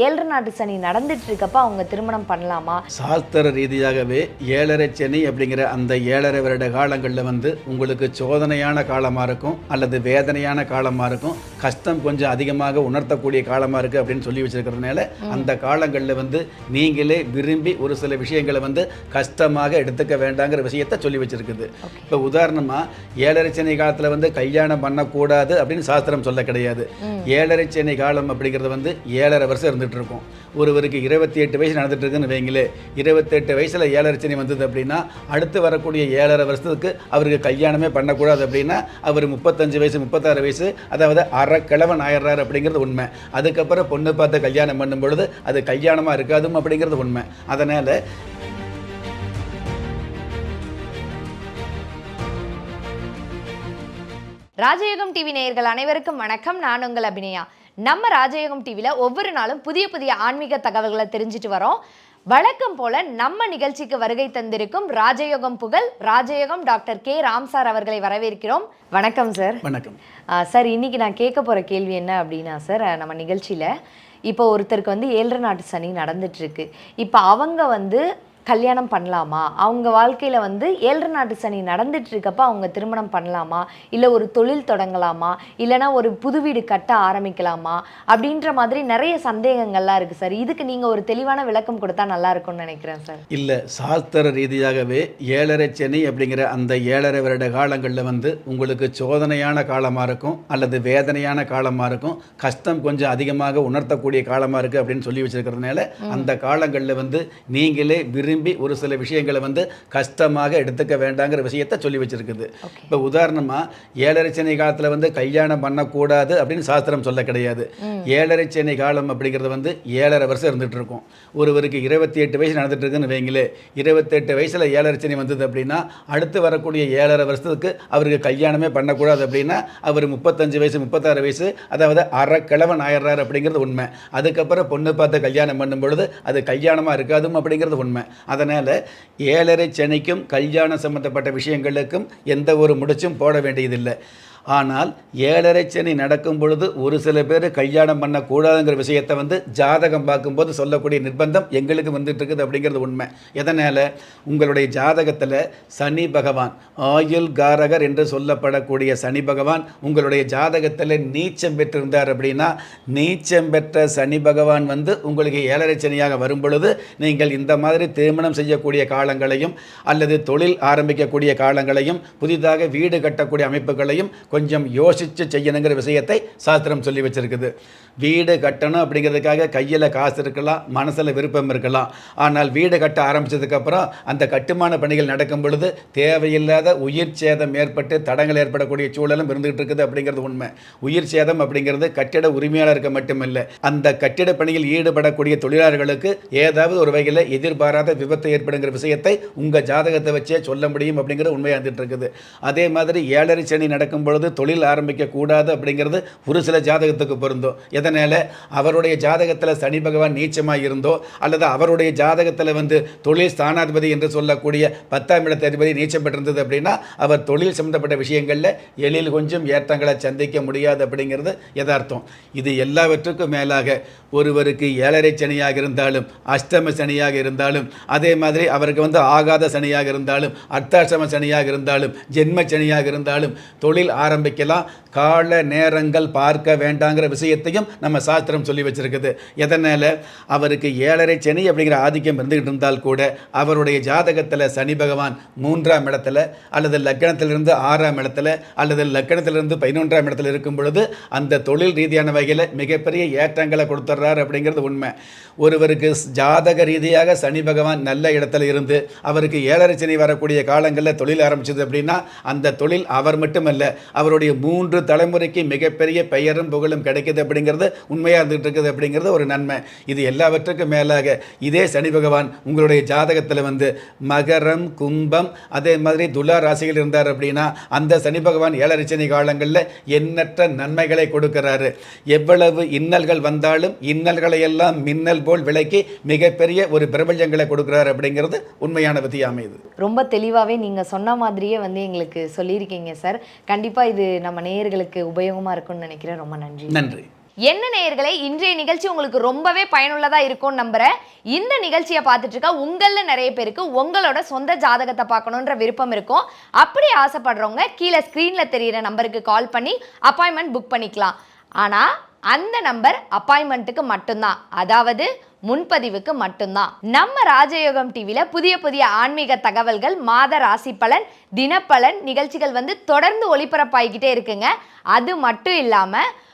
ஏழரை நாட்டு சனி நடந்துட்டு இருக்கப்ப அவங்க திருமணம் பண்ணலாமா? சாஸ்திர ரீதியாகவே ஏழரை சனி அப்படிங்கிற அந்த ஏழரை வருட காலங்களில் வந்து உங்களுக்கு சோதனையான காலமாக இருக்கும் அல்லது வேதனையான காலமாக இருக்கும் கஷ்டம் கொஞ்சம் அதிகமாக உணர்த்தக்கூடிய காலமாக இருக்குது அப்படின்னு சொல்லி வச்சிருக்கிறதுனால அந்த காலங்களில் வந்து நீங்களே விரும்பி ஒரு சில விஷயங்களை வந்து கஷ்டமாக எடுத்துக்க வேண்டாங்கிற விஷயத்த சொல்லி வச்சிருக்குது. இப்போ உதாரணமாக ஏழரை சனி காலத்தில் வந்து கல்யாணம் பண்ணக்கூடாது அப்படின்னு சாஸ்திரம் சொல்ல கிடையாது. ஏழரை சனி காலம் அப்படிங்கிறது வந்து ஏழரை வருஷம் இருந்துட்டு இருக்கும் ஒருவருக்கு இருபத்தி எட்டு வயசு நடந்துகிட்ருக்குன்னு வைங்களே இருபத்தெட்டு வயசில் ஏழரை சனி வந்தது அப்படின்னா அடுத்து வரக்கூடிய ஏழரை வருஷத்துக்கு அவருக்கு கல்யாணமே பண்ணக்கூடாது அப்படின்னா அவர் முப்பத்தஞ்சு வயசு முப்பத்தாறு வயசு அதாவது அறக்கிழவன் கிழவன் ஆயிடுறாரு அப்படிங்கிறது உண்மை. அதுக்கப்புறம் பொண்ணு பார்த்து கல்யாணம் பண்ணும் பொழுது அது கல்யாணமாக இருக்காதும் அப்படிங்கிறது உண்மை. அதனால் ராஜயோகம் டிவி நேயர்கள் அனைவருக்கும் வணக்கம். நான் உங்கள் அபிநயா. நம்ம ராஜயோகம் டிவியில் ஒவ்வொரு நாளும் புதிய புதிய ஆன்மீக தகவல்களை தெரிஞ்சுட்டு வரோம். வழக்கம் போல நம்ம நிகழ்ச்சிக்கு வருகை தந்திருக்கும் ராஜயோகம் புகழ் ராஜயோகம் டாக்டர் கே. ராம் சார் அவர்களை வரவேற்கிறோம். வணக்கம் சார். வணக்கம். சார் இன்னைக்கு நான் கேட்க போகிற கேள்வி என்ன அப்படின்னா சார் நம்ம நிகழ்ச்சியில் இப்போ ஒருத்தருக்கு வந்து ஏழரை நாட்டு சனி நடந்துட்டு இருக்கு. இப்போ அவங்க வந்து கல்யாணம் பண்ணலாமா? அவங்க வாழ்க்கையில் வந்து ஏழரை நாட்டு சனி நடந்துட்டு இருக்கப்ப அவங்க திருமணம் பண்ணலாமா? இல்லை ஒரு தொழில் தொடங்கலாமா? இல்லைனா ஒரு புது வீடு கட்ட ஆரம்பிக்கலாமா? அப்படின்ற மாதிரி நிறைய சந்தேகங்கள்லாம் இருக்குது சார். இதுக்கு நீங்கள் ஒரு தெளிவான விளக்கம் கொடுத்தா நல்லா இருக்கும்னு நினைக்கிறேன் சார். இல்லை சாஸ்திர ரீதியாகவே ஏழரை சனி அப்படிங்கிற அந்த ஏழரை வருட காலங்களில் வந்து உங்களுக்கு சோதனையான காலமாக இருக்கும் அல்லது வேதனையான காலமாக இருக்கும் கஷ்டம் கொஞ்சம் அதிகமாக உணர்த்தக்கூடிய காலமாக இருக்குது அப்படின்னு சொல்லி வச்சிருக்கிறதுனால அந்த காலங்களில் வந்து நீங்களே விரும்பி ஒரு சில விஷயங்களை வந்து கஷ்டமாக எடுத்துக்க வேண்டாங்கிற விஷயத்த சொல்லி வச்சிருக்குது. இப்போ உதாரணமாக ஏழரை சனி காலத்தில் வந்து கல்யாணம் பண்ணக்கூடாது அப்படின்னு சாஸ்திரம் சொல்ல கிடையாது. ஏழரை சனி காலம் அப்படிங்கிறது வந்து ஏழரை வருஷம் இருந்துட்டு இருக்கும். ஒருவருக்கு இருபத்தி எட்டு வயசு நடந்துட்டு இருக்குன்னு வைங்களே இருபத்தெட்டு வயசில் ஏழரை சனி வந்தது அப்படின்னா அடுத்து வரக்கூடிய ஏழரை வருஷத்துக்கு அவருக்கு கல்யாணமே பண்ணக்கூடாது அப்படின்னா அவர் முப்பத்தஞ்சு வயசு முப்பத்தாறு வயசு அதாவது அரை கிழவன் ஆயிடுறாரு அப்படிங்கிறது உண்மை. அதுக்கப்புறம் பொண்ணு பார்த்து கல்யாணம் பண்ணும் பொழுது அது கல்யாணமாக இருக்காதும் அப்படிங்கிறது உண்மை. அதனால் ஏழரை சனிக்கும் கல்யாணம் சம்மந்தப்பட்ட விஷயங்களுக்கும் எந்த ஒரு முடிச்சும் போட வேண்டியதில்லை. ஆனால் ஏழரை சனி நடக்கும் பொழுது ஒரு சில பேர் கல்யாணம் பண்ணக்கூடாதுங்கிற விஷயத்தை வந்து ஜாதகம் பார்க்கும்போது சொல்லக்கூடிய நிர்பந்தம் எங்களுக்கு வந்துட்டு இருக்குது அப்படிங்கிறது உண்மை. எதனால்? உங்களுடைய ஜாதகத்தில் சனி பகவான் ஆயுள் காரகர் என்று சொல்லப்படக்கூடிய சனி பகவான் உங்களுடைய ஜாதகத்தில் நீச்சம் பெற்றிருந்தார் அப்படின்னா நீச்சம் பெற்ற சனி பகவான் வந்து உங்களுக்கு ஏழரை சனியாக வரும் பொழுது நீங்கள் இந்த மாதிரி திருமணம் செய்யக்கூடிய காலங்களையும் அல்லது தொழில் ஆரம்பிக்கக்கூடிய காலங்களையும் புதிதாக வீடு கட்டக்கூடிய அமைப்புகளையும் கொஞ்சம் யோசித்து செய்யணுங்கிற விஷயத்தை சாஸ்திரம் சொல்லி வச்சிருக்குது. வீடு கட்டணும் அப்படிங்கிறதுக்காக கையில் காசு இருக்கலாம் மனசில் விருப்பம் இருக்கலாம். ஆனால் வீடு கட்ட ஆரம்பிச்சதுக்கப்புறம் அந்த கட்டுமான பணிகள் நடக்கும் பொழுது தேவையில்லாத உயிர் சேதம் ஏற்பட்டு தடங்கள் ஏற்படக்கூடிய சூழலும் இருந்துகிட்டு இருக்குது அப்படிங்கிறது உண்மை. உயிர் சேதம் அப்படிங்கிறது கட்டிட உரிமையாளருக்கு மட்டுமில்லை அந்த கட்டிட பணியில் ஈடுபடக்கூடிய தொழிலாளர்களுக்கு ஏதாவது ஒரு வகையில் எதிர்பாராத விபத்து ஏற்படுங்கிற விஷயத்தை உங்கள் ஜாதகத்தை வச்சே சொல்ல முடியும் அப்படிங்கிறது உண்மையாக இருந்துகிட்டு இருக்குது. அதே மாதிரி ஏழரை சனி நடக்கும் பொழுது தொழில் ஆரம்பிக்கக்கூடாது அப்படிங்கிறது ஒரு சில ஜாதகத்துக்கு பொருந்தோம். எதனால்? அவருடைய ஜாதகத்தில் சனி பகவான் நீச்சமாக இருந்தோ அல்லது அவருடைய ஜாதகத்தில் வந்து தொழில் ஸ்தானாதிபதி என்று சொல்லக்கூடிய பத்தாம் இடத்த அதிபதி நீச்சம் பெற்றிருந்தது அப்படின்னா அவர் தொழில் சம்மந்தப்பட்ட விஷயங்களில் எழில் கொஞ்சம் ஏற்றங்களை சந்திக்க முடியாது அப்படிங்கிறது யதார்த்தம். இது எல்லாவற்றுக்கும் மேலாக ஒருவருக்கு ஏழரை சனியாக இருந்தாலும் அஷ்டம சனியாக இருந்தாலும் அதே மாதிரி அவருக்கு வந்து ஆகாத சனியாக இருந்தாலும் அர்த்தாஷ்டம சனியாக இருந்தாலும் ஜென்ம சனியாக இருந்தாலும் தொழில் ஆரம்பிக்கலாம். கால நேரங்கள் பார்க்க வேண்டாங்கிற விஷயத்தையும் நம்ம சாஸ்திரம் சொல்லி வச்சிருக்குது. எதனால்? அவருக்கு ஏழரை சனி அப்படிங்கிற ஆதிக்கம் இருந்துகிட்டு இருந்தால் கூட அவருடைய ஜாதகத்தில் சனி பகவான் மூன்றாம் இடத்துல அல்லது லக்கணத்திலிருந்து ஆறாம் இடத்துல அல்லது லக்கணத்திலிருந்து பதினொன்றாம் இடத்துல இருக்கும் பொழுது அந்த தொழில் ரீதியான வகையில் மிகப்பெரிய ஏற்றங்களை கொடுத்துட்றாரு அப்படிங்கிறது உண்மை. ஒருவருக்கு ஜாதக ரீதியாக சனி பகவான் நல்ல இடத்துல இருந்து அவருக்கு ஏழரை சனி வரக்கூடிய காலங்களில் தொழில் ஆரம்பிச்சது அப்படின்னா அந்த தொழில் அவர் மட்டுமல்ல அவருடைய மூன்று தலைமுறைக்கு மிகப்பெரிய பெயரும் புகழும் கிடைக்குது அப்படிங்கிறது உண்மையாக இருந்துகிட்டு இருக்குது அப்படிங்கிறது ஒரு நன்மை. இது எல்லாவற்றுக்கும் மேலாக இதே சனி பகவான் உங்களுடைய ஜாதகத்தில் வந்து மகரம் கும்பம் அதே மாதிரி துலா ராசிகள் இருந்தார் அப்படின்னா அந்த சனி பகவான் ஏழரை காலங்களில் எண்ணற்ற நன்மைகளை கொடுக்கிறாரு. எவ்வளவு இன்னல்கள் வந்தாலும் இன்னல்களை எல்லாம் மின்னல் போல் விலக்கி மிகப்பெரிய ஒரு பிரபஞ்சங்களை கொடுக்கிறார் அப்படிங்கிறது உண்மையான விதியாக அமையுது ரொம்ப தெளிவாகவே நீங்கள் சொன்ன மாதிரியே வந்து எங்களுக்கு சொல்லியிருக்கீங்க சார். கண்டிப்பாக இது நம்ம நேயர்களுக்கு உபயோகமாக இருக்கும்னு நினைக்கிறேன். ரொம்ப நன்றி. நன்றி. என்ன நேயர்களே இன்றைய நிகழ்ச்சி உங்களுக்கு ரொம்பவே பயனுள்ளதா இருக்கும்னு நம்புறேன். இந்த நிகழ்ச்சியை பார்த்துட்டு இருக்க உங்களில் நிறைய பேருக்கு உங்களோட சொந்த ஜாதகத்தை பார்க்கணுன்ற விருப்பம் இருக்கும். அப்படி ஆசைப்படுறவங்க கீழே ஸ்க்ரீனில் தெரியிற நம்பருக்கு கால் பண்ணி அப்பாயின்மெண்ட் புக் பண்ணிக்கலாம். ஆனால் அந்த நம்பர் அப்பாயின்மெண்ட்டுக்கு மட்டும்தான். அதாவது முன்பதிவுக்கு மட்டும்தான். நம்ம ராஜயோகம் டிவியில் புதிய புதிய ஆன்மீக தகவல்கள் மாத ராசி பலன் தினப்பலன் நிகழ்ச்சிகள் வந்து தொடர்ந்து ஒளிபரப்பாகிக்கிட்டே இருக்குங்க. அது மட்டும் இல்லாமல்